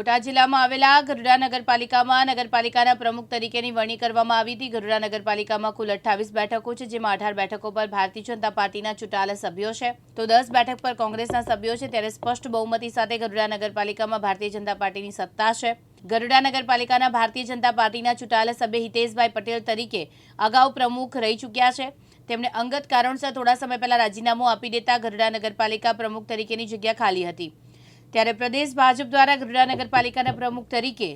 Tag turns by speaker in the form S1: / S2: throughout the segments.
S1: બોટાદ જિલ્લામાં આવેલા ગરુડા નગરપાલિકામાં નગરપાલિકાના પ્રમુખ તરીકેની વરણી કરવામાં આવી હતી. ગરુડા નગરપાલિકામાં કુલ અઠ્ઠાવીસ બેઠકો છે, જેમાં અઢાર બેઠકો પર ભારતીય જનતા પાર્ટીના ચૂંટાયેલા સભ્યો છે. તો દસ બેઠક પર કોંગ્રેસના સભ્યો છે, ત્યારે સ્પષ્ટ બહુમતી સાથે ગરુડા નગરપાલિકામાં ભારતીય જનતા પાર્ટીની સત્તા છે. ગરુડા નગરપાલિકાના ભારતીય જનતા પાર્ટીના ચૂંટાયેલા સભ્ય હિતેશભાઈ પટેલ તરીકે અગાઉ પ્રમુખ રહી ચૂક્યા છે. તેમણે અંગત કારણસર થોડા સમય પહેલા રાજીનામું આપી દેતા ગરુડા નગરપાલિકા પ્રમુખ તરીકેની જગ્યા ખાલી હતી. ત્યારે પ્રદેશ ભાજપ દ્વારા ગઢડા નગરપાલિકાના પ્રમુખ તરીકે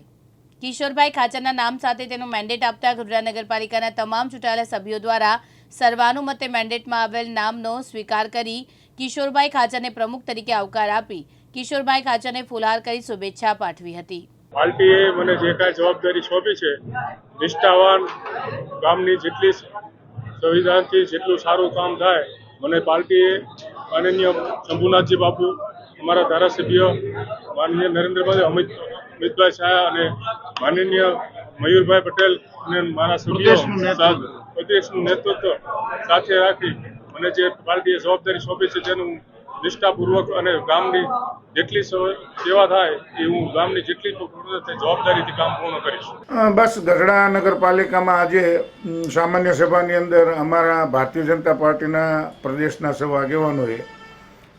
S1: કિશોરભાઈ ખાચરના નામ સાથે તેનો મેન્ડેટ આપતા ગઢડા નગરપાલિકાના તમામ ચૂંટાયેલા સભ્યો દ્વારા સર્વાનુમતે મેન્ડેટમાં આવેલ નામનો સ્વીકાર કરી કિશોરભાઈ ખાચરને પ્રમુખ તરીકે આવકાર આપી કિશોરભાઈ ખાચરને ફુલહાર કરી શુભેચ્છા પાઠવી હતી.
S2: પાર્ટીએ મને જે કાંઈ જવાબદારી સોંપી છે, નિષ્ઠાવાન ગામની જેટલી સંવિધાનથી જેટલું સારું કામ થાય, મને પાર્ટીએ માનનીય શંભુનાથજી બાપુ અમારા ધારાસભ્ય માનનીય નરેન્દ્રભાઈ અમિત અમિતભાઈ શાહ અને માનનીય મયુરભાઈ પટેલ અને મારા સભ્યો પ્રદેશનું નેતૃત્વ. સાથે રાખી મને જે પાર્ટીએ જવાબદારી સોંપી છે તેનું નિષ્ઠાપૂર્વક અને ગામની જેટલી સેવા થાય એ હું ગામની જેટલી જવાબદારીથી કામ પૂર્ણ કરીશ.
S3: બસ ગઢડા નગરપાલિકામાં આજે સામાન્ય સભાની અંદર અમારા ભારતીય જનતા પાર્ટીના પ્રદેશના સૌ આગેવાનોએ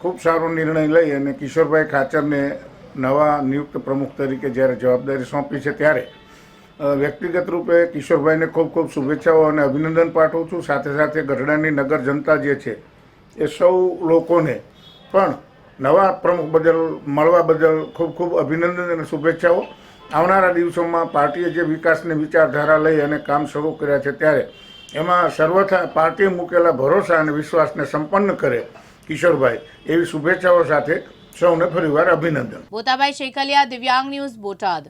S3: ખૂબ સારો નિર્ણય લઈ અને કિશોરભાઈ ખાચરને નવા નિયુક્ત પ્રમુખ તરીકે જ્યારે જવાબદારી સોંપી છે ત્યારે વ્યક્તિગત રૂપે કિશોરભાઈને ખૂબ ખૂબ શુભેચ્છાઓ અને અભિનંદન પાઠવું છું. સાથે સાથે ગઢડાની નગર જનતા જે છે એ સૌ લોકોને પણ નવા પ્રમુખ બદલ, મળવા બદલ ખૂબ ખૂબ અભિનંદન અને શુભેચ્છાઓ. આવનારા દિવસોમાં પાર્ટીએ જે વિકાસની વિચારધારા લઈ અને કામ શરૂ કર્યા છે ત્યારે, એમાં સર્વથા પાર્ટીએ મૂકેલા ભરોસા અને વિશ્વાસને સંપન્ન કરે કિશોરભાઈ એવી શુભેચ્છાઓ સાથે સૌને ફરીવાર અભિનંદન.
S1: બોતાભાઈ શેખલિયા દિવ્યાંગ ન્યૂઝ બોટાદ.